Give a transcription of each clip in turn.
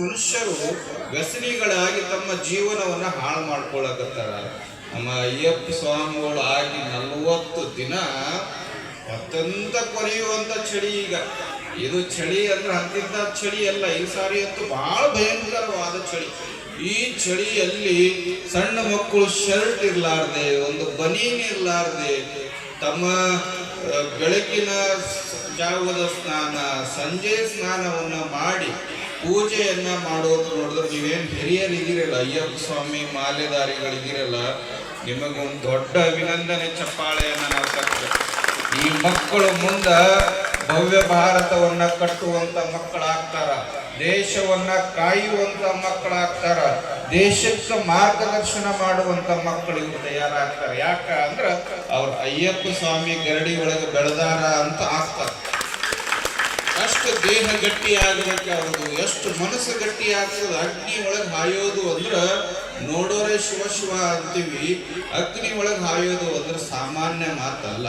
ಮನುಷ್ಯರು ವ್ಯಸನಿಗಳಾಗಿ ತಮ್ಮ ಜೀವನವನ್ನ ಹಾಳು ಮಾಡ್ಕೊಳಕತ್ತಾರ. ನಮ್ಮ ಅಯ್ಯಪ್ಪ ಸ್ವಾಮಿಗಳು ಆಗಿ ನಲವತ್ತು ದಿನ ಅತ್ಯಂತ ಕೊರೆಯುವಂತ ಚಳಿ ಈಗ. ಇದು ಚಳಿ ಅಂದ್ರೆ ಅತ್ಯಂತ ಚಳಿ ಅಲ್ಲ, ಈ ಸಾರಿ ಅಂತೂ ಬಹಳ ಭಯಂಕರವಾದ ಚಳಿ. ಈ ಚಳಿಯಲ್ಲಿ ಸಣ್ಣ ಮಕ್ಕಳು ಶರ್ಟ್ ಇರಲಾರ್ದೆ, ಒಂದು ಬನೀನ್ ಇರಲಾರ್ದೆ, ತಮ್ಮ ಬೆಳಕಿನ ಜಾಗದ ಸ್ನಾನ, ಸಂಜೆ ಸ್ನಾನವನ್ನು ಮಾಡಿ ಪೂಜೆಯನ್ನ ಮಾಡೋದು ನೋಡಿದ್ರೆ ನೀವೇನ್ ಹಿರಿಯರಿದ್ದೀರಲ್ಲ ಅಯ್ಯಪ್ಪ ಸ್ವಾಮಿ ಮಾಲೆದಾರಿಗಳಿದ್ದೀರಲ್ಲ ನಿಮಗೊಂದು ದೊಡ್ಡ ಅಭಿನಂದನೆ ಚಪ್ಪಾಳೆಯನ್ನ ನಾವು ಈ ಮಕ್ಕಳು ಮುಂದ ಭವ್ಯ ಭಾರತವನ್ನ ಕಟ್ಟುವಂತ ಮಕ್ಕಳಾಗ್ತಾರ, ದೇಶವನ್ನ ಕಾಯುವಂತ ಮಕ್ಕಳಾಗ್ತಾರ, ದೇಶಕ್ಕೆ ಮಾರ್ಗದರ್ಶನ ಮಾಡುವಂತ ಮಕ್ಕಳು ಇವ್ರು ತಯಾರಾಗ್ತಾರೆ. ಯಾಕ ಅಂದ್ರ ಅವ್ರ ಅಯ್ಯಪ್ಪ ಸ್ವಾಮಿ ಗರಡಿ ಒಳಗೆ ಬೆಳೆದಾರ ಅಂತ ಆಗ್ತಾರೆ. ಎಷ್ಟು ದೇಹ ಗಟ್ಟಿ ಆಗಲಿಕ್ಕೆ ಅದು ಎಷ್ಟು ಮನಸ್ಸು ಗಟ್ಟಿ ಆಗ್ತದೆ ಅಗ್ನಿ ಒಳಗೆ ಹಾಯೋದು ಅಂದ್ರೆ ನೋಡೋರೆ ಶಿವ ಶಿವ ಅಂತೀವಿ. ಅಗ್ನಿ ಒಳಗೆ ಹಾಯೋದು ಅಂದ್ರೆ ಸಾಮಾನ್ಯ ಮಾತಲ್ಲ.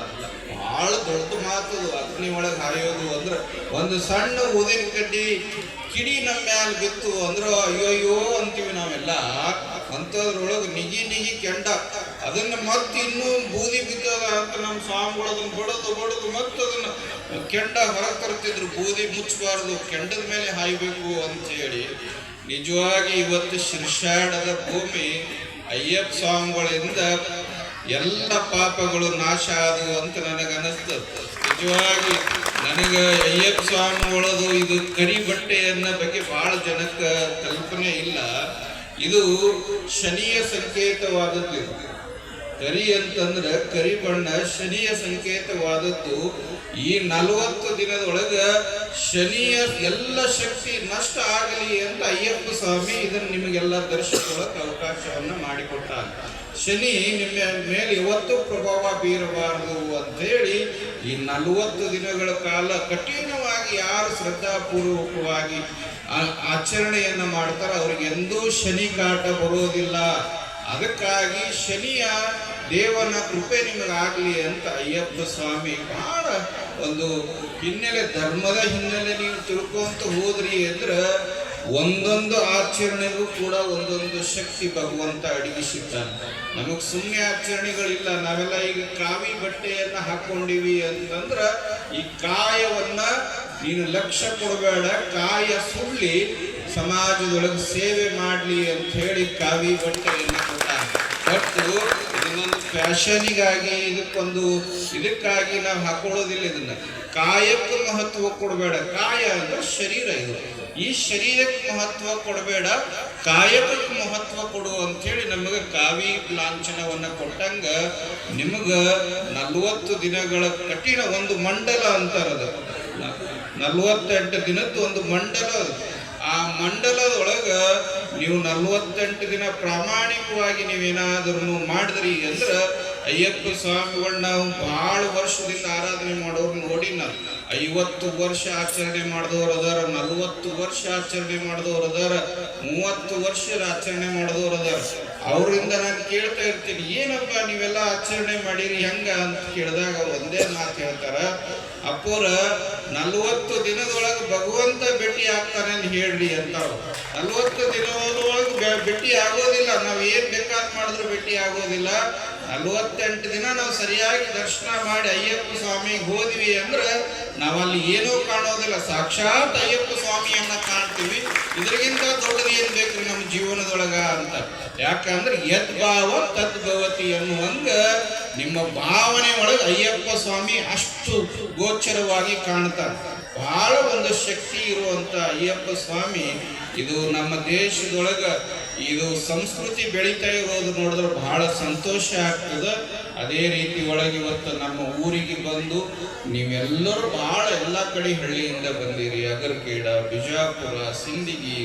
ಬಹಳ ದೊಡ್ಡ ಮಾತು ಅಗ್ನಿ ಒಳಗೆ ಹಾಯೋದು ಅಂದ್ರೆ ಒಂದು ಸಣ್ಣ ಉದಿನ ಕಡ್ಡಿ ಕಿಡಿ ನಮ್ಮ ಮ್ಯಾಲ ಬಿತ್ತು ಅಂದ್ರೆ ಅಯ್ಯೋ ಅಯ್ಯೋ ಅಂತೀವಿ ನಾವೆಲ್ಲ. ಅಂಥದ್ರೊಳಗೆ ನಿಗಿ ನಿಗಿ ಕೆಂಡ ಅದನ್ನ ಮತ್ತೆ ಇನ್ನೂ ಬೂದಿ ಅಂತ ನಮ್ಮ ಸ್ವಾಮಿಗಳು ಅದನ್ನ ಬಡದು ಬಡದು ಮತ್ತೆ ಅದನ್ನ ಕೆಂಡ ಹೊರಗೆ ತರ್ತಿದ್ರು. ಬೂದಿ ಮುಚ್ಚಬಾರದು, ಕೆಂಡದ ಮೇಲೆ ಹಾಯ್ಬೇಕು ಅಂತ ಹೇಳಿ ನಿಜವಾಗಿ ಇವತ್ತು ಶಿರ್ಷಾಡದ ಭೂಮಿ ಅಯ್ಯಪ್ಪ ಸ್ವಾಮಿಗಳಿಂದ ಎಲ್ಲ ಪಾಪಗಳು ನಾಶ ಆದವು ಅಂತ ನನಗನ್ನಿಸ್ತದೆ ನಿಜವಾಗಿ ನನಗೆ ಅಯ್ಯಪ್ಪ ಸ್ವಾಮಿಗಳದು ಇದು ಕರಿ ಬಟ್ಟೆಯನ್ನ ಬಗ್ಗೆ ಬಹಳ ಜನಕ್ಕೆ ಕಲ್ಪನೆ ಇಲ್ಲ. ಇದು ಶನಿಯ ಸಂಕೇತವಾದದ್ದು. ಕರಿ ಅಂತಂದ್ರೆ ಕರಿ ಬಣ್ಣ ಶನಿಯ ಸಂಕೇತವಾದದ್ದು. ಈ ನಲವತ್ತು ದಿನದೊಳಗ ಶನಿಯ ಎಲ್ಲ ಶಕ್ತಿ ನಷ್ಟ ಆಗಲಿ ಅಂತ ಅಯ್ಯಪ್ಪ ಸ್ವಾಮಿ ಇದನ್ನು ನಿಮಗೆಲ್ಲ ದರ್ಶಿಕೊಳ್ಳಕ್ಕೆ ಅವಕಾಶವನ್ನ ಮಾಡಿಕೊಟ್ಟ ಶನಿ ನಿಮ್ಮ ಮೇಲೆ ಇವತ್ತು ಪ್ರಭಾವ ಬೀರಬಾರದು ಅಂತ ಹೇಳಿ ಈ ನಲವತ್ತು ದಿನಗಳ ಕಾಲ ಕಠಿಣವಾಗಿ ಯಾರು ಶ್ರದ್ಧಾಪೂರ್ವಕವಾಗಿ ಆಚರಣೆಯನ್ನ ಮಾಡ್ತಾರ ಅವ್ರಿಗೆ ಎಂದೂ ಶನಿ ಕಾಟ ಬರೋದಿಲ್ಲ. ಅದಕ್ಕಾಗಿ ಶನಿಯ ದೇವನ ಕೃಪೆ ನಿಮಗಾಗಲಿ ಅಂತ ಅಯ್ಯಪ್ಪ ಸ್ವಾಮಿ ಬಹಳ ಒಂದು ಹಿನ್ನೆಲೆ, ಧರ್ಮದ ಹಿನ್ನೆಲೆ ನೀವು ತಿಳ್ಕೊಂತ ಹೋದ್ರಿ ಅಂದ್ರೆ ಒಂದೊಂದು ಆಚರಣೆಗೂ ಕೂಡ ಒಂದೊಂದು ಶಕ್ತಿ ಭಗವಂತ ಅಡಗಿಸಿದ್ದಾನೆ. ನಮಗೆ ಸುಮ್ಮನೆ ಆಚರಣೆಗಳಿಲ್ಲ, ನಾವೆಲ್ಲ ಈಗ ಕಾವಿ ಬಟ್ಟೆಯನ್ನು ಹಾಕೊಂಡಿವಿ ಅಂತಂದ್ರೆ ಈ ಕಾಯವನ್ನು ನೀನು ಲಕ್ಷ್ಯ ಕೊಡಬೇಡ, ಕಾಯ ಸುಳ್ಳಿ ಸಮಾಜದೊಳಗೆ ಸೇವೆ ಮಾಡಲಿ ಅಂತ ಹೇಳಿ ಕಾವಿ ಬಟ್ಟೆಯನ್ನು ಕೊಟ್ಟಾನೆ ಬಟ್ ಇದನ್ನೊಂದು ಫ್ಯಾಷನಿಗಾಗಿ, ಇದಕ್ಕೊಂದು ಇದಕ್ಕಾಗಿ ನಾವು ಹಾಕೊಳ್ಳೋದಿಲ್ಲ ಇದನ್ನ. ಕಾಯಕ್ಕೆ ಮಹತ್ವ ಕೊಡಬೇಡ. ಕಾಯ ಅಂದ್ರೆ ಶರೀರ ಇದು. ಈ ಶರೀರಕ್ಕೆ ಮಹತ್ವ ಕೊಡಬೇಡ ಕಾಯಕಕ್ಕೆ ಮಹತ್ವ ಕೊಡು ಅಂತೇಳಿ ನಮಗೆ ಕಾವಿ ಲಾಂಛನವನ್ನು ಕೊಟ್ಟಂಗ ನಿಮಗೆ ನಲವತ್ತು ದಿನಗಳ ಕಠಿಣ ಒಂದು ಮಂಡಲ ಅಂತಾರದು. ನಲವತ್ತೆಂಟು ದಿನದ್ದು ಒಂದು ಮಂಡಲ ಆ ಮಂಡಲದೊಳಗ ನೀವು ನಲವತ್ತೆಂಟು ದಿನ ಪ್ರಾಮಾಣಿಕವಾಗಿ ನೀವೇನಾದ್ರೂ ಮಾಡಿದ್ರಿ ಅಂದ್ರ, ಅಯ್ಯಪ್ಪ ಸ್ವಾಮಿಗಳನ್ನ ನಾವು ಬಹಳ ವರ್ಷದಿಂದ ಆರಾಧನೆ ಮಾಡೋರು ನೋಡಿ ನಾವು. ಐವತ್ತು ವರ್ಷ ಆಚರಣೆ ಮಾಡಿದವರು ಅದಾರ, ನಲ್ವತ್ತು ವರ್ಷ ಆಚರಣೆ ಮಾಡಿದವರು ಅದಾರ, ಮೂವತ್ತು ವರ್ಷ ಆಚರಣೆ ಮಾಡಿದವರು ಅದಾರ. ಅವರಿಂದ ನಾನು ಕೇಳ್ತಾ ಇರ್ತೀನಿ, ಏನಪ್ಪ ನೀವೆಲ್ಲ ಆಚರಣೆ ಮಾಡಿರಿ, ಹೆಂಗ ಅಂತ ಕೇಳಿದಾಗ ಒಂದೇ ಮಾತು ಹೇಳ್ತಾರ, ಅಪ್ಪೋರ, ನಲವತ್ತು ದಿನದೊಳಗೆ ಭಗವಂತ ಭೇಟಿ ಆಗ್ತಾನೆ ಅಂತ ಹೇಳ್ರಿ ಅಂತಾರ ನಲ್ವತ್ತು ದಿನದೊಳಗೆ ಭೇಟಿ ಆಗೋದಿಲ್ಲ ನಾವು ಏನ್ ಬೇಕಾದ್ ಮಾಡಿದ್ರು ಭೇಟಿ ಆಗೋದಿಲ್ಲ. ನಲವತ್ತೆಂಟು ದಿನ ನಾವು ಸರಿಯಾಗಿ ದರ್ಶನ ಮಾಡಿ ಅಯ್ಯಪ್ಪ ಸ್ವಾಮಿಗೆ ಹೋದ್ವಿ ಅಂದ್ರೆ ನಾವಲ್ಲಿ ಏನೂ ಕಾಣೋದಿಲ್ಲ. ಸಾಕ್ಷಾತ್ ಅಯ್ಯಪ್ಪ ಸ್ವಾಮಿಯನ್ನ ಕಾಣ್ತೀವಿ. ಇದ್ರಿಗಿಂತ ದೊಡ್ಡದು ಏನ್ ಬೇಕ್ರಿ ನಮ್ಮ ಜೀವನದೊಳಗ ಅಂತ. ಯಾಕಂದ್ರೆ ಯದ್ಭಾವ ತದ್ಭವತಿ ಅನ್ನುವಂಗ ನಿಮ್ಮ ಭಾವನೆ ಒಳಗೆ ಅಯ್ಯಪ್ಪ ಸ್ವಾಮಿ ಅಷ್ಟು ಗೋಚರವಾಗಿ ಕಾಣ್ತಾರೆ. ಬಹಳ ಒಂದು ಶಕ್ತಿ ಇರುವಂತ ಅಯ್ಯಪ್ಪ ಸ್ವಾಮಿ ಇದು ನಮ್ಮ ದೇಶದೊಳಗ ಇದು ಸಂಸ್ಕೃತಿ ಬೆಳೀತಾ ಇರೋದು ನೋಡಿದ್ರೆ ಬಹಳ ಸಂತೋಷ ಆಗ್ತದೆ. ಅದೇ ರೀತಿ ಒಳಗೆ ಇವತ್ತು ನಮ್ಮ ಊರಿಗೆ ಬಂದು ನೀವೆಲ್ಲರೂ ಬಹಳ ಎಲ್ಲ ಕಡೆ ಹಳ್ಳಿಯಿಂದ ಬಂದಿರಿ. ಅಗರ್ಕೇಡ, ಬಿಜಾಪುರ, ಸಿಂದಗಿ,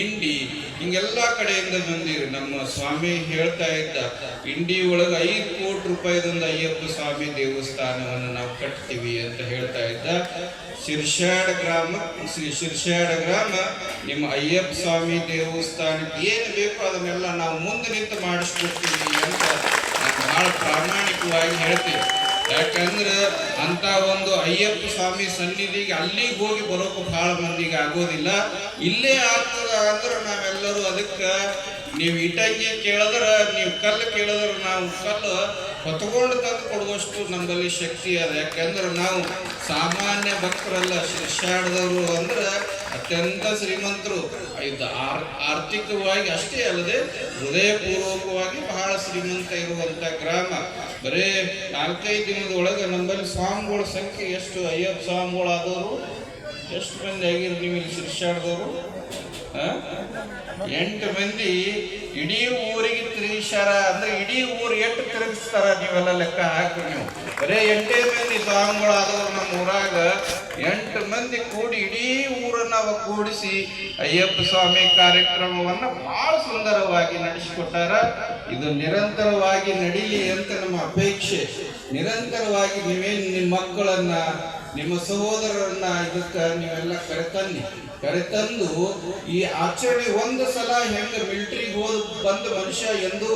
ಇಂಡಿ ಹಿಂಗೆಲ್ಲ ಕಡೆಯಿಂದ ಬಂದಿರಿ. ನಮ್ಮ ಸ್ವಾಮಿ ಹೇಳ್ತಾ ಇದ್ದ, ಇಂಡಿ ಒಳಗೆ ಐದು ಕೋಟಿ ರೂಪಾಯಿದಿಂದ ಅಯ್ಯಪ್ಪ ಸ್ವಾಮಿ ದೇವಸ್ಥಾನವನ್ನು ನಾವು ಕಟ್ತೀವಿ ಅಂತ ಹೇಳ್ತಾ ಇದ್ದ. ಶಿರ್ಷಾಡ ಗ್ರಾಮ, ಶ್ರೀ ಶಿರ್ಷಾಡ ಗ್ರಾಮ, ನಿಮ್ಮ ಅಯ್ಯಪ್ಪ ಸ್ವಾಮಿ ದೇವಸ್ಥಾನಕ್ಕೆ ಏನು ಬೇಕೋ ಅದನ್ನೆಲ್ಲ ನಾವು ಮುಂದೆ ನಿಂತು ಮಾಡಿಸ್ಕೊಡ್ತೀವಿ ಅಂತ ನಾನು ಬಹಳ ಪ್ರಾಮಾಣಿಕವಾಗಿ ಹೇಳ್ತೀವಿ ಯಾಕಂದ್ರೆ ಅಂತ ಒಂದು ಅಯ್ಯಪ್ಪ ಸ್ವಾಮಿ ಸನ್ನಿಧಿಗೆ ಅಲ್ಲಿಗೆ ಹೋಗಿ ಬರೋಕು ಬಹಳ ಮಂದಿಗೆ ಆಗೋದಿಲ್ಲ. ಇಲ್ಲೇ ಆಗ್ತದ ಅಂದ್ರೆ ನಾವೆಲ್ಲರೂ ಅದಕ್ಕೆ ನೀವು ಇಟಂಗಿ ಕೇಳಿದ್ರೆ, ನೀವು ಕಲ್ಲು ಕೇಳಿದ್ರೆ ನಾವು ಕಲ್ಲು ಹೊತ್ಕೊಂಡು ತಂದು ಕೊಡುವಷ್ಟು ನಮ್ಮಲ್ಲಿ ಶಕ್ತಿ ಅದ. ಯಾಕೆಂದ್ರೆ ನಾವು ಸಾಮಾನ್ಯ ಭಕ್ತರಲ್ಲ ಶಿಷ್ಯಾಡದವರು ಅಂದ್ರೆ ಅತ್ಯಂತ ಶ್ರೀಮಂತರು. ಇದು ಆರ್, ಆರ್ಥಿಕವಾಗಿ ಅಷ್ಟೇ ಅಲ್ಲದೆ ಹೃದಯಪೂರ್ವಕವಾಗಿ ಬಹಳ ಶ್ರೀಮಂತ ಇರುವಂತ ಗ್ರಾಮ. ಬರೇ ನಾಲ್ಕೈದು ದಿನದೊಳಗೆ ನಮ್ಮಲ್ಲಿ ಸ್ವಾಮಿಗಳ ಸಂಖ್ಯೆ ಎಷ್ಟು? ಅಯ್ಯಪ್ಪ ಸ್ವಾಮಿಗಳಾದವರು. ಎಷ್ಟು ಮಂದಿ ಆಗಿರು ನೀವು ಇಲ್ಲಿ ಶಿರ್ಷಾಡ್ದವರು ಎಂಟು ಮಂದಿ ಇಡೀ ಊರಿಗೆ ತಿರುಗಿಸ್ಯಾರ ಅಂದ್ರೆ ಇಡೀ ಊರು ಎಷ್ಟು ತಿರುಗಿಸ್ತಾರ ನೀವೆಲ್ಲ ಲೆಕ್ಕ ಹಾಕಿ ನೀವು. ಬರೇ ಎಂಟೇ ಮಂದಿ ಸ್ವಾಮಿಗಳಾದವರು ನಮ್ಮ ಊರಾಗ ಎಂಟು ಮಂದಿ ಕೂಡಿ ಇಡೀ ಊರನ್ನ ಕೂಡಿಸಿ ಅಯ್ಯಪ್ಪ ಸ್ವಾಮಿ ಕಾರ್ಯಕ್ರಮವನ್ನ ಬಹಳ ಸುಂದರವಾಗಿ ನಡೆಸಿಕೊಟ್ಟಾರ. ಇದು ನಿರಂತರವಾಗಿ ನಡೀಲಿ ಅಂತ ನಮ್ಮ ಅಪೇಕ್ಷೆ. ನಿರಂತರವಾಗಿ ನೀವೇನು ನಿಮ್ಮ ಮಕ್ಕಳನ್ನ ನಿಮ್ಮ ಸಹೋದರರನ್ನ ಇದಕ್ಕೆ ನೀವೆಲ್ಲ ಕರೆತನ್ನಿ. ಕರೆತಂದು ಈ ಆಚರಣೆ ಒಂದು ಸಲ ಹೆಂಗ ಮಿಲ್ಟ್ರಿಗೆ ಹೋದ್ ಬಂದ ಮನುಷ್ಯ ಎಂದು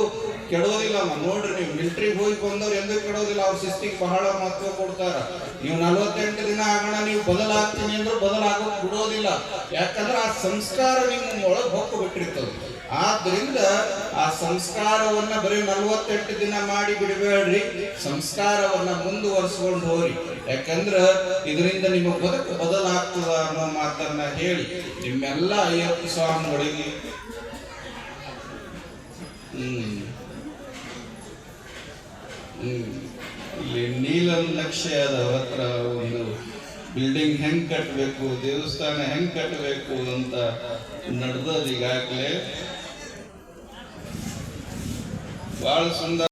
ಕೆಡೋದಿಲ್ಲ. ನೋಡ್ರಿ ನೀವು ಮಿಲ್ಟ್ರಿಗೆ ಹೋಗಿ ಬಂದವ್ರು ಎಂದೂ ಕೆಡೋದಿಲ್ಲ, ಅವ್ರ ಶಿಸ್ತಿಗೆ ಬಹಳ ಮಹತ್ವ ಕೊಡ್ತಾರ. ನೀವು ನಲವತ್ತೆಂಟು ದಿನ ಆಗೋಣ, ನೀವು ಬದಲಾಗ್ತೀನಿ ಅಂದ್ರೆ ಬದಲಾಗೋಕ್ ಬಿಡೋದಿಲ್ಲ. ಯಾಕಂದ್ರೆ ಆ ಸಂಸ್ಕಾರ ನಿಮ್ಮ ಒಳಗೆ ಹೊಕ್ಕು ಬಿಟ್ಟಿರ್ತದೆ. ಆದ್ರಿಂದ ಆ ಸಂಸ್ಕಾರವನ್ನ ಬರೀ ನಲ್ವತ್ತೆಂಟು ದಿನ ಮಾಡಿ ಬಿಡಬೇಡ್ರಿ. ಸಂಸ್ಕಾರವನ್ನ ಮುಂದುವರಿಸ್ಕೊಂಡು ಹೋಗ್ರಿ. ಯಾಕಂದ್ರ ಇದರಿಂದ ನಿಮ್ಮ ಬದುಕು ಬದಲಾಗ್ತದ ಅನ್ನೋ ಮಾತನ್ನ ಹೇಳಿ ನಿಮ್ಮೆಲ್ಲ ಅಯ್ಯಪ್ಪ ಸ್ವಾಮಿಗಳಿಗೆ ಹ್ಮ್. ಇಲ್ಲಿ ನೀಲಂ ನಕ್ಷೆ ಅದ ಹತ್ರ ಒಂದು ಬಿಲ್ಡಿಂಗ್ ಹೆಂಗ್ ಕಟ್ಟಬೇಕು ದೇವಸ್ಥಾನ ಹೆಂಗ್ ಕಟ್ಟಬೇಕು ಅಂತ ನಡೆದದ ಈಗಾಗಲೇ. ಬಹಳ ಸುಂದರ